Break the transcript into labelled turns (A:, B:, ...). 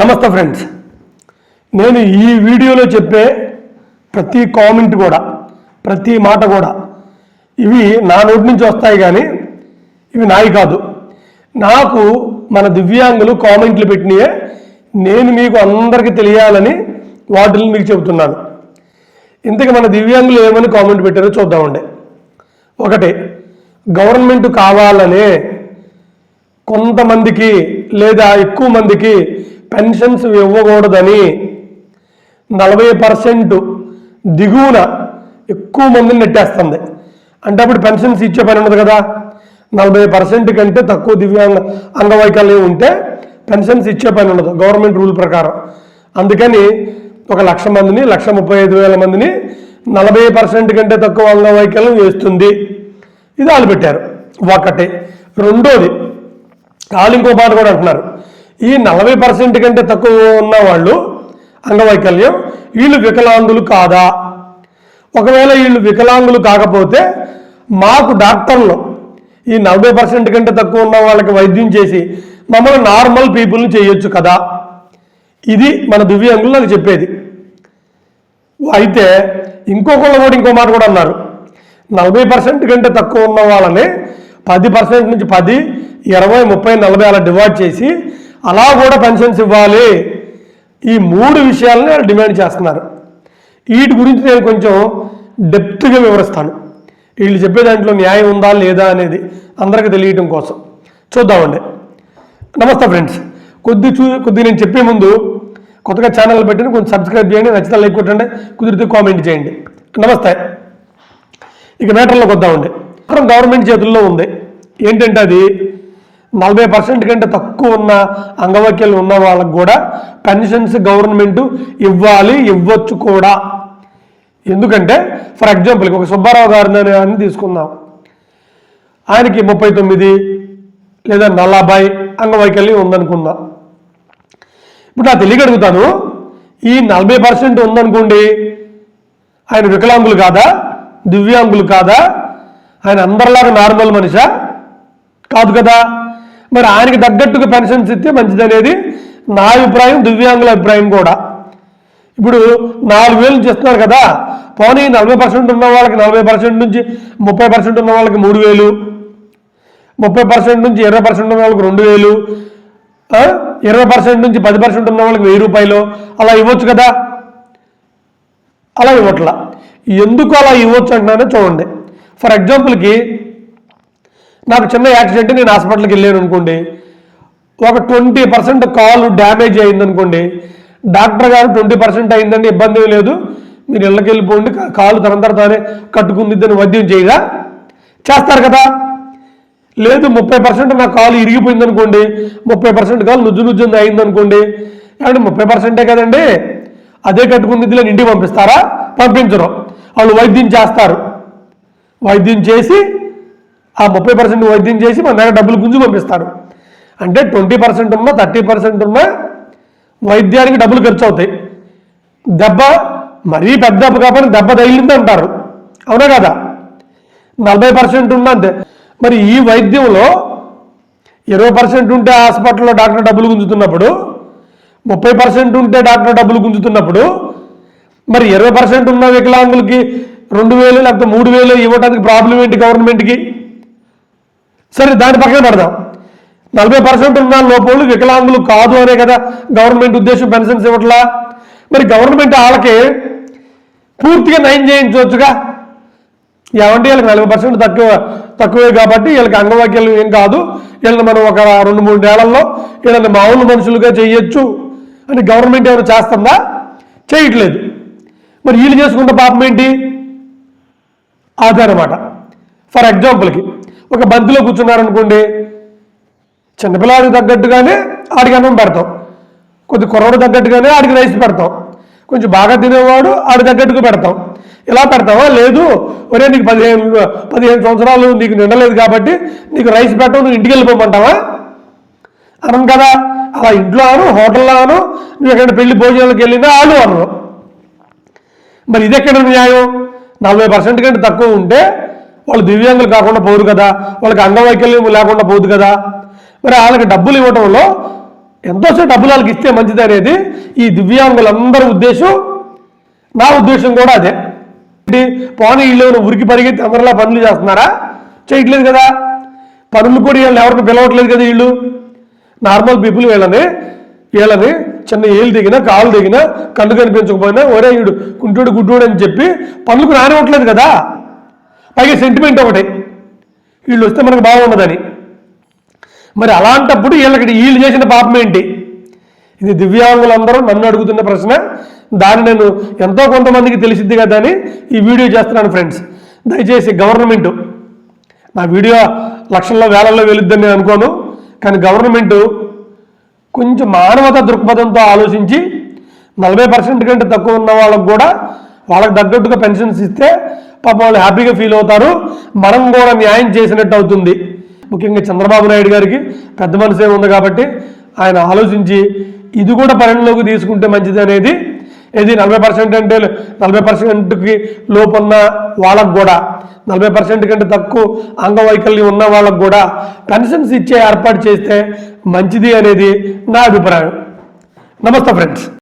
A: నమస్తే ఫ్రెండ్స్. నేను ఈ వీడియోలో చెప్పే ప్రతి కామెంట్ కూడా ప్రతి మాట కూడా ఇవి నా నోటి నుంచి వస్తాయి కానీ ఇవి నాయి కాదు. నాకు మన దివ్యాంగులు కామెంట్లు పెట్టినయే నేను మీకు అందరికీ తెలియాలని వాటిని మీకు చెబుతున్నాను. ఇంతకు మన దివ్యాంగులు ఏమని కామెంట్ పెట్టారో చూద్దామండి. ఒకటి గవర్నమెంట్ కావాలనే కొంతమందికి లేదా ఎక్కువ మందికి పెన్షన్స్ ఇవ్వకూడదని నలభై పర్సెంట్ దిగువన ఎక్కువ మందిని నెట్టేస్తుంది. అంటే అప్పుడు పెన్షన్స్ ఇచ్చే పని ఉండదు కదా. నలభై పర్సెంట్ కంటే తక్కువ దివ్యాంగ అంగవైకల్యం ఉంటే పెన్షన్స్ ఇచ్చే పని ఉండదు గవర్నమెంట్ రూల్ ప్రకారం. అందుకని ఒక లక్ష మందిని లక్ష ముప్పై ఐదు వేల మందిని నలభై పర్సెంట్ కంటే తక్కువ అంగవైకల్యం వేస్తుంది. ఇది వాళ్ళు పెట్టారు. ఒకటి. రెండోది వాళ్ళు ఇంకో మాట కూడా అంటున్నారు. ఈ నలభై పర్సెంట్ కంటే తక్కువ ఉన్న వాళ్ళు అంగవైకల్యం వీళ్ళు వికలాంగులు కాదా? ఒకవేళ వీళ్ళు వికలాంగులు కాకపోతే మాకు డాక్టర్లు ఈ నలభై పర్సెంట్ కంటే తక్కువ ఉన్న వాళ్ళకి వైద్యం చేసి మమ్మల్ని నార్మల్ పీపుల్ని చేయొచ్చు కదా? ఇది మన దివ్యాంగులు నాకు చెప్పేది. అయితే ఇంకొకళ్ళు కూడా ఇంకో మాట కూడా అన్నారు. నలభై పర్సెంట్ కంటే తక్కువ ఉన్న వాళ్ళని పది పర్సెంట్ నుంచి పది ఇరవై ముప్పై నలభై అలా డివైడ్ చేసి అలా కూడా పెన్షన్స్ ఇవ్వాలి. ఈ మూడు విషయాలని వాళ్ళు డిమాండ్ చేస్తున్నారు. వీటి గురించి నేను కొంచెం డెప్త్గా వివరిస్తాను. వీళ్ళు చెప్పే దాంట్లో న్యాయం ఉందా లేదా అనేది అందరికీ తెలియటం కోసం. చూద్దామండి. నమస్తే ఫ్రెండ్స్. కొద్ది చూ కొద్ది నేను చెప్పే ముందు కొత్తగా ఛానల్ పెట్టిన కొంచెం సబ్స్క్రైబ్ చేయండి నచ్చితే లైక్ కొట్టండి కుదిరితే కామెంట్ చేయండి. నమస్తే. ఇక మ్యాటర్లోకి వద్దామండి. మాత్రం గవర్నమెంట్ చేతుల్లో ఉంది. ఏంటంటే అది నలభై పర్సెంట్ కంటే తక్కువ ఉన్న అంగవైకల్యం ఉన్న వాళ్ళకు కూడా పెన్షన్స్ గవర్నమెంట్ ఇవ్వాలి ఇవ్వచ్చు కూడా. ఎందుకంటే ఫర్ ఎగ్జాంపుల్ ఒక సుబ్బారావు గారిని అని తీసుకుందాం. ఆయనకి ముప్పై తొమ్మిది లేదా నలభై అంగవైకల్యం ఉందనుకుందాం. ఇప్పుడు నా తెలియక అడుగుతాను ఈ నలభై పర్సెంట్ ఉందనుకోండి ఆయన వికలాంగులు కాదా దివ్యాంగులు కాదా ఆయన అందరిలాగా నార్మల్ మనిషా? కాదు కదా. మరి ఆయనకి తగ్గట్టుగా పెన్షన్స్ ఇస్తే మంచిదనేది నా అభిప్రాయం దివ్యాంగుల అభిప్రాయం కూడా. ఇప్పుడు నాలుగు వేలు చేస్తున్నారు కదా పోనీ నలభై పర్సెంట్ ఉన్న వాళ్ళకి నలభై పర్సెంట్ నుంచి ముప్పై పర్సెంట్ ఉన్న వాళ్ళకి మూడు వేలు ముప్పై పర్సెంట్ నుంచి ఇరవై పర్సెంట్ ఉన్న వాళ్ళకి రెండు వేలు ఇరవై పర్సెంట్ నుంచి పది పర్సెంట్ ఉన్న వాళ్ళకి వెయ్యి రూపాయలు అలా ఇవ్వచ్చు కదా? అలా ఇవ్వట్లా. ఎందుకు అలా ఇవ్వచ్చు అంటున్నానో చూడండి. ఫర్ ఎగ్జాంపుల్కి నాకు చిన్న యాక్సిడెంట్ నేను హాస్పిటల్కి వెళ్ళాను అనుకోండి. ఒక ట్వంటీ పర్సెంట్ కాలు డ్యామేజ్ అయిందనుకోండి డాక్టర్ గారు ట్వంటీ పర్సెంట్ అయిందని ఇబ్బంది లేదు. మీరు ఇళ్ళకి వెళ్ళిపోండి కాలు తనంతర తానే కట్టుకుందిద్దని వైద్యం చేయగా చేస్తారు కదా. లేదు ముప్పై పర్సెంట్ నా కాలు ఇరిగిపోయింది అనుకోండి. ముప్పై పర్సెంట్ కాలు నుజ్జు నుజ్జుంది అయింది అనుకోండి. ఏమంటే ముప్పై పర్సెంటే కదండి? అదే కట్టుకున్నదిలో ఇంటికి పంపిస్తారా? పంపించరు. వాళ్ళు వైద్యం చేస్తారు. వైద్యం చేసి ఆ ముప్పై పర్సెంట్ వైద్యం చేసి మన దగ్గర డబ్బులు గుంజు పంపిస్తారు. అంటే ట్వంటీ పర్సెంట్ ఉన్నా థర్టీ పర్సెంట్ ఉన్నా వైద్యానికి డబ్బులు ఖర్చు అవుతాయి. దెబ్బ మరీ పెద్ద దెబ్బ కాబట్టి దెబ్బ తగిలింది అంటారు. అవునా కదా? నలభై పర్సెంట్ ఉన్నా అంతే. మరి ఈ వైద్యంలో ఇరవై పర్సెంట్ ఉంటే హాస్పిటల్లో డాక్టర్ డబ్బులు గుంజుతున్నప్పుడు ముప్పై పర్సెంట్ ఉంటే డాక్టర్ డబ్బులు గుంజుతున్నప్పుడు మరి ఇరవై పర్సెంట్ ఉన్న వికలాంగులకి రెండు వేలు లేకపోతే మూడు వేలు ఇవ్వడానికి ప్రాబ్లం ఏంటి గవర్నమెంట్కి సరే దాని పక్కన పెడదాం. నలభై పర్సెంట్ ఉన్న లోపలు వికలాంగులు కాదు అనే కదా గవర్నమెంట్ ఉద్దేశం పెన్షన్స్ ఇవ్వట్లా? మరి గవర్నమెంట్ వాళ్ళకి పూర్తిగా నయం చేయించవచ్చుగా? ఏమంటే వీళ్ళకి నలభై పర్సెంట్ తక్కువ తక్కువే కాబట్టి వీళ్ళకి అంగవైకల్యం ఏం కాదు. వీళ్ళని మనం ఒక రెండు మూడు నెలల్లో వీళ్ళని మామూలు మనుషులుగా చేయొచ్చు అని గవర్నమెంట్ ఏమైనా చేస్తుందా? చేయట్లేదు. మరి వీళ్ళు చేసుకున్న పాపం ఏంటి? అదనమాట ఫర్ ఎగ్జాంపుల్కి ఒక బంతిలో కూర్చున్నారనుకోండి చిన్నపిల్లాడికి తగ్గట్టుగానే ఆడికి అన్నం పెడతాం. కొద్ది కుర్రోడు తగ్గట్టుగానే ఆడికి రైస్ పెడతాం. కొంచెం బాగా తినేవాడు ఆడి తగ్గట్టుగా పెడతాం. ఇలా పెడతావా? లేదు. ఒరే నీకు పదిహేను పదిహేను సంవత్సరాలు నీకు నిండలేదు కాబట్టి నీకు రైస్ పెట్టవు నువ్వు ఇంటికి వెళ్ళిపోమంటావా? అనం కదా. అలా ఇంట్లో అను హోటల్లో అను నువ్వు ఎక్కడ పెళ్ళి భోజనాలకు వెళ్ళినా ఆలు అను మరి ఇది ఎక్కడ న్యాయం? నలభై పర్సెంట్ కంటే తక్కువ ఉంటే వాళ్ళు దివ్యాంగులు కాకుండా పోరు కదా వాళ్ళకి అంగవైకల్యం లేకుండా పోదు కదా. మరి వాళ్ళకి డబ్బులు ఇవ్వడంలో ఎంతోసేపు డబ్బులు వాళ్ళకి ఇస్తే మంచిది అనేది ఈ దివ్యాంగులందరి ఉద్దేశం. నా ఉద్దేశం కూడా అదే. పోనీ వీళ్ళు ఉరికి పరిగెత్తి అందరిలా పనులు చేస్తున్నారా? చేయట్లేదు కదా. పనులు కూడా వీళ్ళని ఎవరికి పిలవట్లేదు కదా వీళ్ళు. నార్మల్ పీపుల్ వీళ్ళని వీళ్ళని చిన్న ఏళ్ళు దిగినా కాలు దిగినా కళ్ళు కనిపించకపోయినా ఒరే వీడు కుంటుడు గుడ్డుడు అని చెప్పి పనులకు రానివ్వట్లేదు కదా. పైగా సెంటిమెంట్ ఒకటి. వీళ్ళు వస్తే మనకు బాగుండదని. మరి అలాంటప్పుడు వీళ్ళకి వీళ్ళు చేసిన పాపం ఏంటి? ఇది దివ్యాంగులందరూ నన్ను అడుగుతున్న ప్రశ్న. దాన్ని నేను ఎంతో కొంతమందికి తెలిసిద్ది కదా అని ఈ వీడియో చేస్తున్నాను ఫ్రెండ్స్ దయచేసి గవర్నమెంట్ నా వీడియో లక్షల్లో వేలల్లో వెళుద్దని నేను అనుకోను. కానీ గవర్నమెంట్ కొంచెం మానవత దృక్పథంతో ఆలోచించి నలభై పర్సెంట్ కంటే తక్కువ ఉన్న వాళ్ళకు కూడా వాళ్ళకి తగ్గట్టుగా పెన్షన్స్ ఇస్తే పాపం వాళ్ళు హ్యాపీగా ఫీల్ అవుతారు. మనం కూడా న్యాయం చేసినట్టు అవుతుంది. ముఖ్యంగా చంద్రబాబు నాయుడు గారికి పెద్ద మనసే ఉంది కాబట్టి ఆయన ఆలోచించి ఇది కూడా పరిగణలోకి తీసుకుంటే మంచిది అనేది ఇది నలభై పర్సెంట్ అంటే నలభై పర్సెంట్కి లోపు ఉన్న వాళ్ళకు కూడా. నలభై పర్సెంట్ కంటే తక్కువ అంగవైకల్యం ఉన్న వాళ్ళకు కూడా పెన్షన్స్ ఇచ్చే ఏర్పాటు చేస్తే మంచిది అనేది నా అభిప్రాయం. నమస్తే ఫ్రెండ్స్.